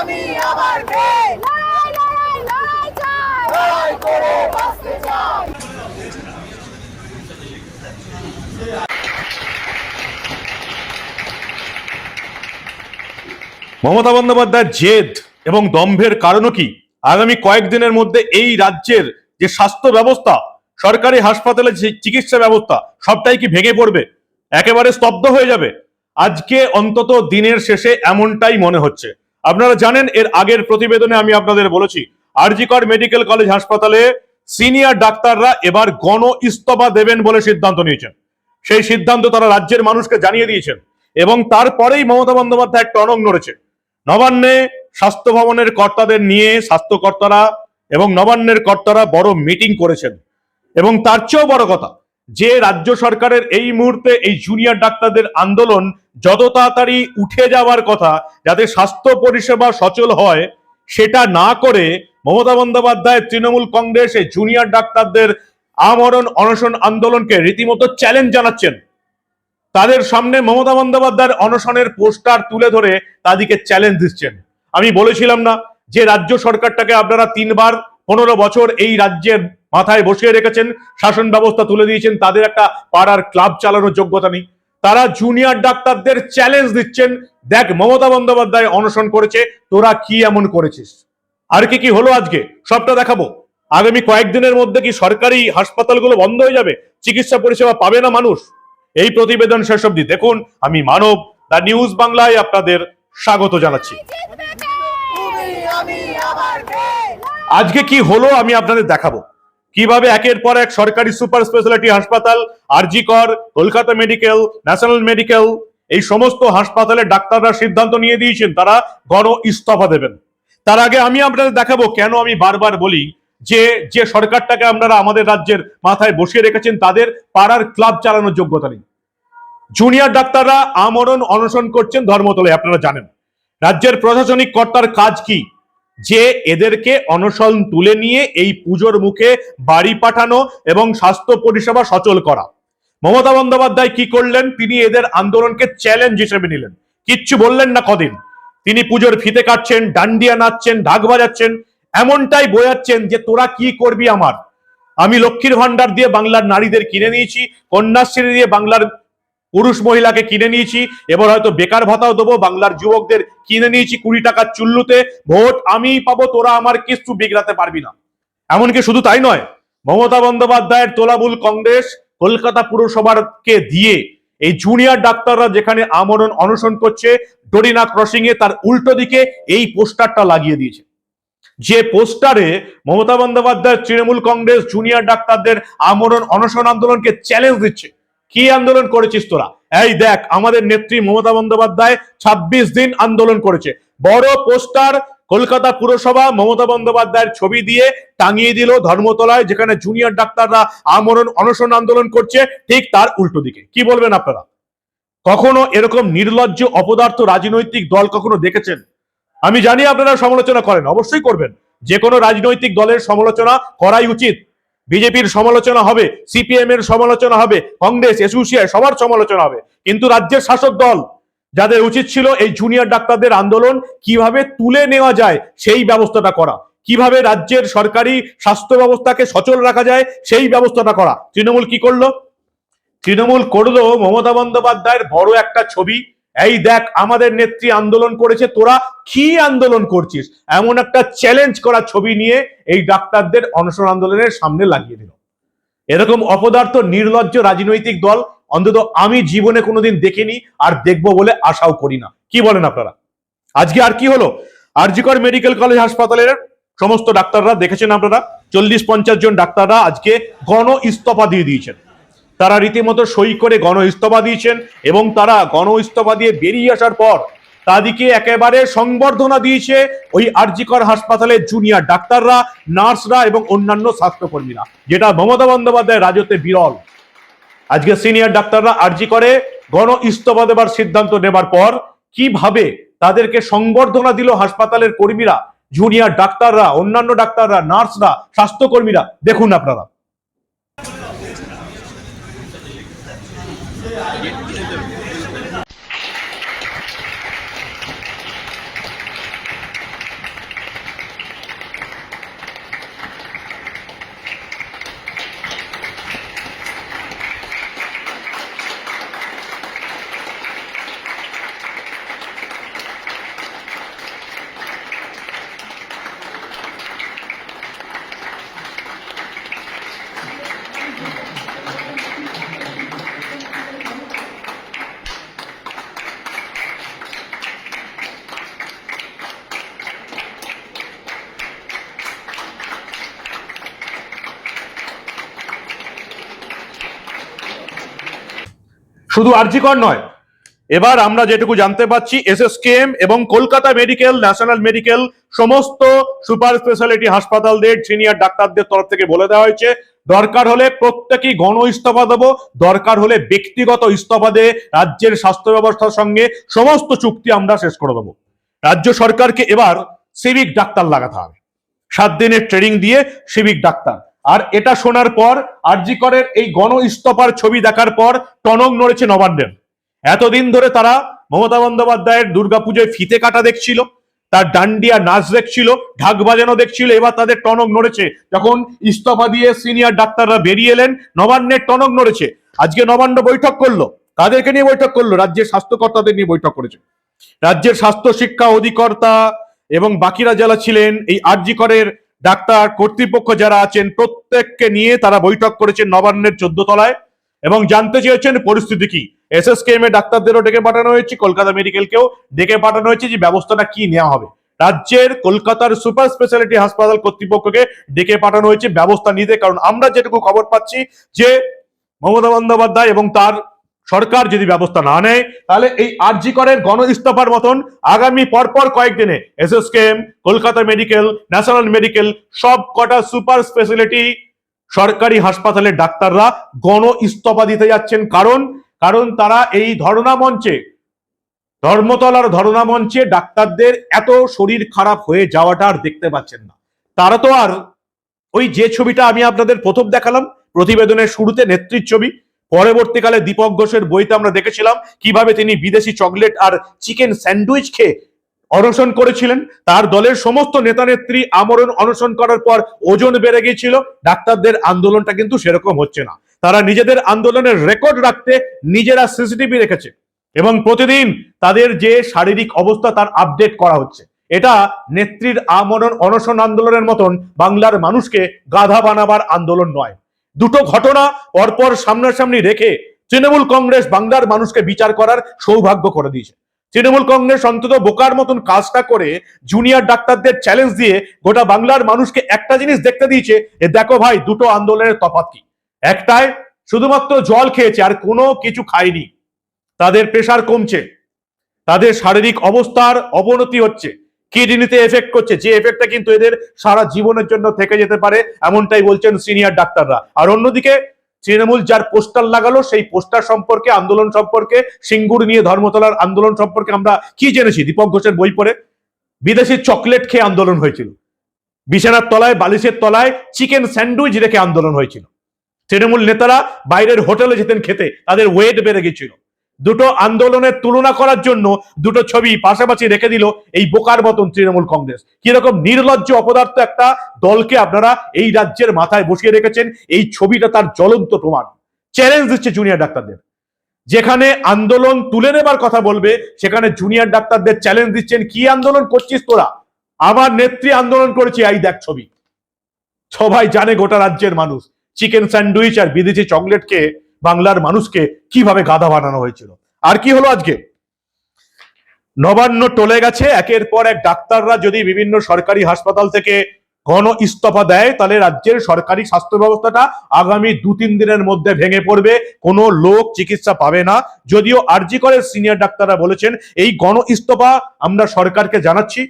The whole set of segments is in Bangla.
আমি আবার ফের লড়াই লড়াই লড়াই চাই। লড়াই করে বাঁচতে চাই। মমতা বন্দ্যোপাধ্যায়ের জেদ এবং দম্ভের কারণও কি? আগামী কয়েকদিনের মধ্যে এই রাজ্যের যে স্বাস্থ্য ব্যবস্থা সরকারি হাসপাতালে যে চিকিৎসা ব্যবস্থা সবটাই কি ভেঙে পড়বে? একেবারে স্তব্ধ হয়ে যাবে। আজকে অন্তত দিনের শেষে এমনটাই মনে হচ্ছে। আপনারা জানেন, এর আগের প্রতিবেদনে আমি আপনাদের বলেছি আরজিকর মেডিকেল কলেজ হাসপাতালে সিনিয়র ডাক্তাররা এবার গণ ইস্তফা দেবেন বলে সিদ্ধান্ত নিয়েছেন। সেই সিদ্ধান্ত তারা রাজ্যের মানুষকে জানিয়ে দিয়েছেন এবং তারপরেই মমতা বন্দ্যোপাধ্যায় একটা অনং নড়েছে। নবান্নে স্বাস্থ্য ভবনের কর্তাদের নিয়ে স্বাস্থ্যকর্তারা এবং নবান্নের কর্তারা বড় মিটিং করেছেন। এবং তার চেয়েও বড় কথা যে রাজ্য সরকারের এই মুহূর্তে এই জুনিয়র ডাক্তারদের আন্দোলন যত তাড়াতাড়ি উঠে যাওয়ার কথা, যাতে স্বাস্থ্য পরিষেবা সচল হয়, সেটা না করে মমতা বন্দ্যোপাধ্যায়, তৃণমূল কংগ্রেস এই জুনিয়র ডাক্তারদের আমরণ, অনশন আন্দোলনকে রীতিমতো চ্যালেঞ্জ জানাচ্ছেন। তাদের সামনে মমতা বন্দ্যোপাধ্যায়ের অনশনের পোস্টার তুলে ধরে তাদেরকে চ্যালেঞ্জ দিচ্ছেন। আমি বলেছিলাম না যে রাজ্য সরকারটাকে আপনারা তিনবার, পনেরো বছর এই রাজ্যের মাথায় বসিয়ে রেখেছেন শাসন ব্যবস্থা তুলে দিয়েছেন তাদের একটা পাড়ার ক্লাব চালানোর যোগ্যতা নেই। তারা জুনিয়র ডাক্তারদের চ্যালেঞ্জ দিচ্ছেন দেখ মমতা বন্দ্যোপাধ্যায় অনশন করেছে তোরা কি এমন করেছিস? আর কি কি হলো আজকে? সবটা দেখাবো। আগামী কয়েকদিনের মধ্যে কি সরকারি হাসপাতালগুলো বন্ধ হয়ে যাবে? চিকিৎসা পরিষেবা পাবে না মানুষ? এই প্রতিবেদন শেষ অবধি দেখুন। আমি মানব দা নিউজ বাংলায় আপনাদের স্বাগত জানাচ্ছি। আজকে কি হলো আমি আপনাদের দেখাবো। কীভাবে একের পর এক সরকারি সুপার স্পেশালিটি হাসপাতাল, আরজি কর, কলকাতা মেডিকেল, ন্যাশনাল মেডিকেল, এই সমস্ত হাসপাতালের ডাক্তাররা সিদ্ধান্ত নিয়ে দিয়েছেন, তারা গণ ইস্তফা দেবেন। তার আগে আমি আপনাদের দেখাবো কেন আমি বারবার বলি যে যে সরকারটাকে আপনারা আমাদের রাজ্যের মাথায় বসিয়ে রেখেছেন, তাদের পাড়ার ক্লাব চালানোর যোগ্যতা নেই। জুনিয়র ডাক্তাররা আমরণ অনশন করছেন ধর্মতলায়, আপনারা জানেন। রাজ্যের প্রশাসনিক কর্তার কাজ কি? যে এদেরকে অনশন তুলে নিয়ে এই পুজোর মুখে বাড়ি পাঠানো এবং স্বাস্থ্য পরিষেবা সচল করা। মমতা বন্দ্যোপাধ্যায় কি করলেন? তিনি এদের আন্দোলনকে চ্যালেঞ্জ হিসেবে নিলেন। কিচ্ছু বললেন না কদিন। তিনি পুজোর ফিতে কাটছেন, ডান্ডিয়া নাচছেন ঢাক বাজাচ্ছেন, এমনটাই বোঝাচ্ছেন যে তোরা কি করবি আমার? আমি লক্ষ্মীর ভান্ডার দিয়ে বাংলার নারীদের কিনে নিয়েছি, কন্যাশ্রী দিয়ে বাংলার পুরুষ মহিলাকে কিনে নিয়েছি, এবার হয়তো বেকার ভাতাও দেবো, বাংলার যুবকদের কিনে নিয়েছি কুড়ি টাকার চুল্লুতে, ভোট আমি পাবো, তোরা আমার কিছু বিগড়াতে পারবি না। এমনকি শুধু তাই নয়, মমতা বন্দ্যোপাধ্যায়ের তোলাবুল কংগ্রেস কলকাতা পুরসভারকে দিয়ে, এই জুনিয়র ডাক্তাররা যেখানে আমরণ অনশন করছে ডরিনা ক্রসিং এ তার উল্টো দিকে এই পোস্টারটা লাগিয়ে দিয়েছে। যে পোস্টারে মমতা বন্দ্যোপাধ্যায়, তৃণমূল কংগ্রেস জুনিয়র ডাক্তারদের আমরণ অনশন আন্দোলনকে চ্যালেঞ্জ দিচ্ছে কি আন্দোলন করেছিস তোরা? এই দেখ, আমাদের নেত্রী মমতা বন্দ্যোপাধ্যায় ২৬ দিন আন্দোলন করেছে। বড় পোস্টার কলকাতা পুরসভা মমতা বন্দ্যোপাধ্যায়ের ছবি দিয়ে টাঙিয়ে দিল ধর্মতলায়, যেখানে জুনিয়র ডাক্তাররা আমরণ অনশন আন্দোলন করছে। ঠিক তার উল্টো দিকে। কি বলবেন আপনারা? কখনো এরকম নির্লজ্জ অপদার্থ রাজনৈতিক দল কখনো দেখেছেন? আমি জানি আপনারা সমালোচনা করেন, অবশ্যই করবেন। যে কোনো রাজনৈতিক দলের সমালোচনা করাই উচিত। বিজেপির সমালোচনা হবে, সিপিএম এর সমালোচনা হবে, কংগ্রেস এসোসিয়েট সবার সমালোচনা হবে। কিন্তু রাজ্যের শাসক দল, যাদের উচিত ছিল এই জুনিয়র ডাক্তারদের আন্দোলন, কীভাবে তুলে নেওয়া যায় সেই ব্যবস্থাটা করা। কীভাবে রাজ্যের সরকারি স্বাস্থ্য ব্যবস্থাকে সচল রাখা যায় সেই ব্যবস্থাটা করা। তৃণমূল কি করল? তৃণমূল করল মমতা বন্দ্যোপাধ্যায়ের বড় একটা ছবি এই দেখ, আমাদের নেত্রী আন্দোলন করেছে, তোরা কি আন্দোলন করছিস? এমন একটা চ্যালেঞ্জ করা ছবি নিয়ে এই ডাক্তারদের অনশন আন্দোলনের সামনে লাগিয়ে দিল। এরকম অপদার্থ, নির্লজ্জ রাজনৈতিক দল অন্তত আমি জীবনে কোনোদিন দেখিনি আর দেখব বলে আশাও করি না। কি বলেন আপনারা? আজকে আর কি হলো? আরজিকর মেডিকেল কলেজ হাসপাতালের সমস্ত ডাক্তাররা, দেখেছেন আপনারা? চল্লিশ পঞ্চাশ জন ডাক্তাররা আজকে গণ ইস্তফা দিয়ে দিয়েছেন। তারা রীতিমতো সই করে গণ ইস্তফা দিয়েছেন এবং তারা গণ ইস্তফা দিয়ে বেরিয়ে আসার পর তাদেরকে একেবারে সংবর্ধনা দিয়েছে ওই আরজিকর হাসপাতালের জুনিয়র ডাক্তাররা, নার্সরা এবং অন্যান্য স্বাস্থ্যকর্মীরা, যেটা মমতা বন্দ্যোপাধ্যায় রাজত্বে বিরল। আজকে সিনিয়র ডাক্তাররা আরজি করে গণ ইস্তফা দেবার সিদ্ধান্ত নেবার পর কীভাবে তাদেরকে সংবর্ধনা দিল হাসপাতালের কর্মীরা, জুনিয়র ডাক্তাররা, অন্যান্য ডাক্তাররা, নার্সরা, স্বাস্থ্যকর্মীরা? দেখুন আপনারা। শুধু আরজিকর নয়, এবার আমরা যেটুকু জানতে পাচ্ছি, এসএসকেএম এবং কলকাতা মেডিকেল, ন্যাশনাল মেডিকেল, সমস্ত সুপার স্পেশালিটি হাসপাতালদের, সিনিয়র ডাক্তারদের তরফ থেকে বলে দেওয়া হয়েছে, দরকার হলে প্রত্যেকেই গণ ইস্তফা দেবো, দরকার হলে ব্যক্তিগত ইস্তফা দিয়ে রাজ্যের স্বাস্থ্য ব্যবস্থার সঙ্গে সমস্ত চুক্তি আমরা শেষ করে দেবো। রাজ্য সরকারকে এবার সিভিক ডাক্তার লাগাতে হবে। সাত দিনের ট্রেনিং দিয়ে সিভিক ডাক্তার। আর এটা শোনার পর আরজি করের এই গণ ইস্তফার ছবি দেখার পর টনক নড়েছে নবান্নের। এতদিন ধরে তারা মমতা বন্দ্যোপাধ্যায়ের দুর্গাপুজোয় ফিতে কাটা দেখছিল, তার ডান্ডিয়া নাচ দেখছিল, ঢাক বাজানো দেখছিল, এবার তাদের টনক নড়েছে। যখন ইস্তফা দিয়ে সিনিয়র ডাক্তাররা বেরিয়ে এলেন, নবান্নের টনক নড়েছে। আজকে নবান্ন বৈঠক করল। কাদেরকে নিয়ে বৈঠক করল? রাজ্যের স্বাস্থ্যকর্তাদের নিয়ে বৈঠক করেছে। রাজ্যের স্বাস্থ্য, শিক্ষা, অধিকর্তা এবং বাকিরা যারা ছিলেন, এই আরজি করের ডাক্তার কর্তৃপক্ষ যারা আছেন, প্রত্যেককে নিয়ে তারা বৈঠক করেছেন নবান্নের চোদ্দ তলায় এবং জানতে চেয়েছেন পরিস্থিতি কি। এস এস এসএসকেএম এ ডাক্তারদেরও ডেকে পাঠানো হয়েছে, কলকাতা মেডিকেলকেও ডেকে পাঠানো হয়েছে যে ব্যবস্থাটা কি নেওয়া হবে। রাজ্যের কলকাতার সুপার স্পেশালিটি হাসপাতাল কর্তৃপক্ষকে ডেকে পাঠানো হয়েছে, ব্যবস্থা নিতে। কারণ আমরা যেটুকু খবর পাচ্ছি যে মমতা বন্দ্যোপাধ্যায় এবং তার সরকার যদি ব্যবস্থা না নেয়, তাহলে এই আরজি করের গণ ইস্তফার মতন। আগামী পরপর কয়েকদিনে SSKM Kolkata medical, national medical, সব কটা সুপার স্পেশালিটি সরকারি হাসপাতালের ডাক্তাররা গণ ইস্তফা দিতে যাচ্ছেন। কারণ কারণ তারা এই ধর্ণা মঞ্চে, ধর্মতলার ধর্ণা মঞ্চে ডাক্তারদের এত শরীর খারাপ হয়ে যাওয়াটা আর দেখতে পাচ্ছেন না। তারা তো আর, ওই যে ছবিটা আমি আপনাদের প্রথম দেখালাম, প্রতিবেদনের শুরুতে নেত্রীর ছবি পরবর্তীকালে দীপক ঘোষের বইতে আমরা দেখেছিলাম কীভাবে তিনি বিদেশি চকলেট আর চিকেন স্যান্ডউইচ খেয়ে অনশন করেছিলেন। তার দলের সমস্ত নেতা নেত্রী আমরণ অনশন করার পর ওজন বেড়ে গিয়েছিল। ডাক্তারদের আন্দোলনটা কিন্তু সেরকম হচ্ছে না। তারা নিজেদের আন্দোলনের রেকর্ড রাখতে নিজেরা সিসিটিভি রেখেছে এবং প্রতিদিন তাদের যে শারীরিক অবস্থা তার আপডেট করা হচ্ছে। এটা নেত্রীর আমরণ অনশন আন্দোলনের মতন বাংলার মানুষকে গাধা বানাবার আন্দোলন নয়। দুটো ঘটনা পরপর সামনাসামনি রেখে তৃণমূল কংগ্রেস বাংলার মানুষকে বিচার করার সৌভাগ্য করে দিয়েছে। তৃণমূল কংগ্রেস অন্তত বোকার মতন কাজটা করে জুনিয়র ডাক্তারদের চ্যালেঞ্জ দিয়ে গোটা বাংলার মানুষকে একটা জিনিস দেখতে দিয়েছে এ দেখো ভাই, দুটো আন্দোলনের তফাৎ কি? একটায় শুধুমাত্র জল খেয়েছে, আর কোনো কিছু খায়নি। তাদের প্রেশার কমছে। তাদের শারীরিক অবস্থার অবনতি হচ্ছে। কিডনিতে এফেক্ট করছে। যে এফেক্টটা কিন্তু এদের সারা জীবনের জন্য থেকে যেতে পারে, এমনটাই বলছেন সিনিয়র ডাক্তাররা। আর অন্যদিকে, তৃণমূল যার পোস্টার লাগালো, সেই পোস্টার সম্পর্কে, আন্দোলন সম্পর্কে, সিঙ্গুর নিয়ে ধর্মতলার আন্দোলন সম্পর্কে আমরা কি জেনেছি? দীপক ঘোষের বই পড়ে, বিদেশি চকলেট খেয়ে আন্দোলন হয়েছিল। বিছানার তলায়, বালিশের তলায়, চিকেন স্যান্ডউইচ রেখে আন্দোলন হয়েছিল। তৃণমূল নেতারা বাইরের হোটেলে যেতেন খেতে, তাদের ওয়েট বেড়ে গেছিল। দুটো আন্দোলনের তুলনা করার জন্য দুটো ছবি পাশাপাশি রেখে দিল এই বোকার মতন তৃণমূল কংগ্রেস। কীরকম নির্লজ্জ অপদার্থ একটা দলকে আপনারা এই রাজ্যের মাথায় বসিয়ে রেখেছেন, এই ছবিটা তার জ্বলন্ত প্রমাণ। চ্যালেঞ্জ দিচ্ছে জুনিয়র ডাক্তারদের। যেখানে আন্দোলন তুলে নেবার কথা বলবে, সেখানে জুনিয়র ডাক্তারদের চ্যালেঞ্জ দিচ্ছেন, কি আন্দোলন করছিস তোরা? আমার নেত্রী আন্দোলন করেছি, এই দেখ ছবি। সবাই জানে গোটা রাজ্যের মানুষ। চিকেন স্যান্ডউইচ আর বিদেশি চকলেটকে বাংলার মানুষকে কীভাবে গাধা বানানো হয়েছিল? আর কি হলো আজকে? নবান্ন টলে গেছে, একের পর এক ডাক্তাররা যদি বিভিন্ন সরকারি হাসপাতাল থেকে গণ ইস্তফা দেয়, তাহলে রাজ্যের সরকারি স্বাস্থ্য ব্যবস্থাটা আগামী দু তিন দিনের মধ্যে ভেঙে পড়বে, কোনো লোক চিকিৎসা পাবে না। যদিও আরজি করে সিনিয়র ডাক্তাররা বলেছেন, এই গণ ইস্তফা আমরা সরকারকে জানাচ্ছি।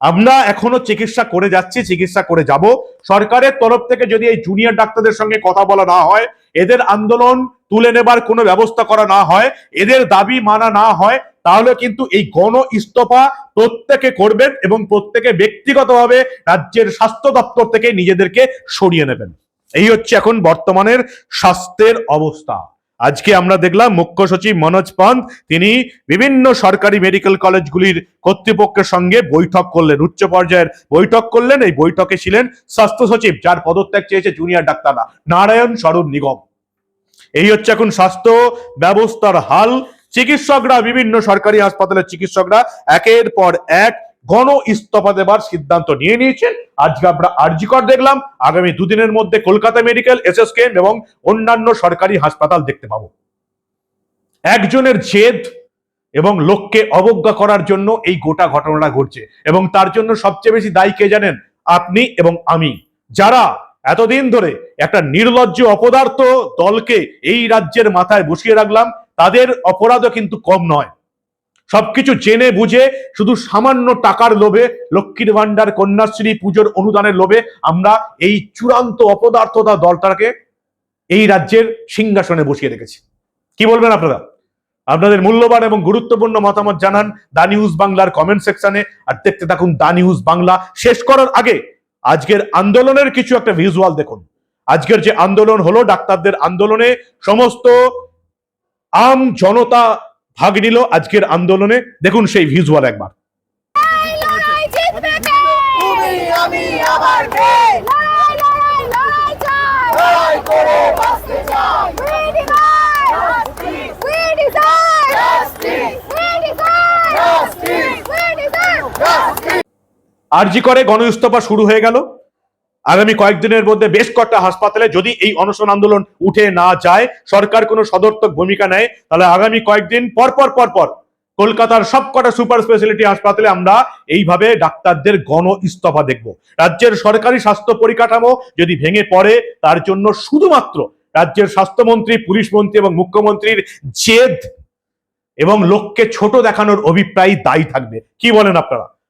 আমরা এখনও চিকিৎসা করে যাচ্ছি, চিকিৎসা করে যাব। সরকারের তরফ থেকে যদি এই জুনিয়র ডাক্তারদের সঙ্গে কথা বলা না হয় এদের আন্দোলন তুলে নেবার কোনো ব্যবস্থা করা না হয়, এদের দাবি মানা না হয়, তাহলে কিন্তু এই গণ ইস্তফা প্রত্যেকে করবেন এবং প্রত্যেকে ব্যক্তিগতভাবে রাজ্যের স্বাস্থ্য দপ্তর থেকে নিজেদেরকে সরিয়ে নেবেন। এই হচ্ছে এখন বর্তমানের স্বাস্থ্যের অবস্থা। আজকে আমরা দেখলাম মুখ্য সচিব মনোজ পন্থ, তিনি বিভিন্ন সরকারি মেডিকেল কলেজগুলির কর্তৃপক্ষের সঙ্গে বৈঠক করলেন, উচ্চ পর্যায়ের বৈঠক করলেন, এই বৈঠকে ছিলেন স্বাস্থ্য সচিব, যার পদত্যাগ চেয়েছে জুনিয়র ডাক্তাররা, নারায়ণ স্বরূপ নিগম। এই হচ্ছে এখন স্বাস্থ্য ব্যবস্থার হাল, চিকিৎসকরা, বিভিন্ন সরকারি হাসপাতালের চিকিৎসকরা, একের পর এক গণ ইস্তফা দেবার সিদ্ধান্ত নিয়ে নিয়েছেন আজকে আমরা আরজিকর দেখলাম। আগামী দুদিনের মধ্যে কলকাতা মেডিকেল এসএসকেএম এবং অন্যান্য সরকারি হাসপাতাল দেখতে পাবো। একজনের জেদ এবং লোককে অবজ্ঞা করার জন্য এই গোটা ঘটনাটা ঘটছে এবং তার জন্য সবচেয়ে বেশি দায়ী কে জানেন? আপনি এবং আমি। যারা এতদিন ধরে একটা নির্লজ্জ অপদার্থ দলকে এই রাজ্যের মাথায় বসিয়ে রাখলাম, তাদের অপরাধও কিন্তু কম নয়। সবকিছু জেনে বুঝে শুধু সামান্য টাকার লোভে লক্ষ্মীর ভান্ডার কন্যাশ্রী পুজোর অনুদানের লোভে আমরা এই চূড়ান্ত অপদার্থতা দলটাকে এই রাজ্যের সিংহাসনে বসিয়ে রেখেছি। কি বলবেন আপনারা? আপনাদের মূল্যবান এবং গুরুত্বপূর্ণ মতামত জানান দা নিউজ বাংলার কমেন্ট সেকশনে আর দেখতে থাকুন দা নিউজ বাংলা। শেষ করার আগে আজকের আন্দোলনের কিছু একটা ভিজুয়াল দেখুন। আজকের যে আন্দোলন হলো ডাক্তারদের আন্দোলনে সমস্ত আম জনতা ভাগ নিল আজকের আন্দোলনে। দেখুন সেই ভিজুয়াল একবার! আরজি করে গণ ইস্তফা শুরু হয়ে গেল। আগামী কয়েকদিনের মধ্যে বেশ কয়েকটা হাসপাতালে যদি এই অনশন আন্দোলন উঠে না যায়, সরকার কোনো সদর্থক ভূমিকা নেয়, তাহলে আগামী কয়েকদিন পর পর পর পর কলকাতার সবকটা সুপার স্পেশালিটি হাসপাতালে আমরা এইভাবে ডাক্তারদের গণ ইস্তফা দেখব। রাজ্যের সরকারি স্বাস্থ্য পরিকাঠামো যদি ভেঙে পড়ে, তার জন্য শুধুমাত্র রাজ্যের স্বাস্থ্যমন্ত্রী, পুলিশ মন্ত্রী এবং মুখ্যমন্ত্রীর জেদ এবং লোককে ছোট দেখানোর অভিপ্রায় দায়ী থাকবে। কি বলেন আপনারা?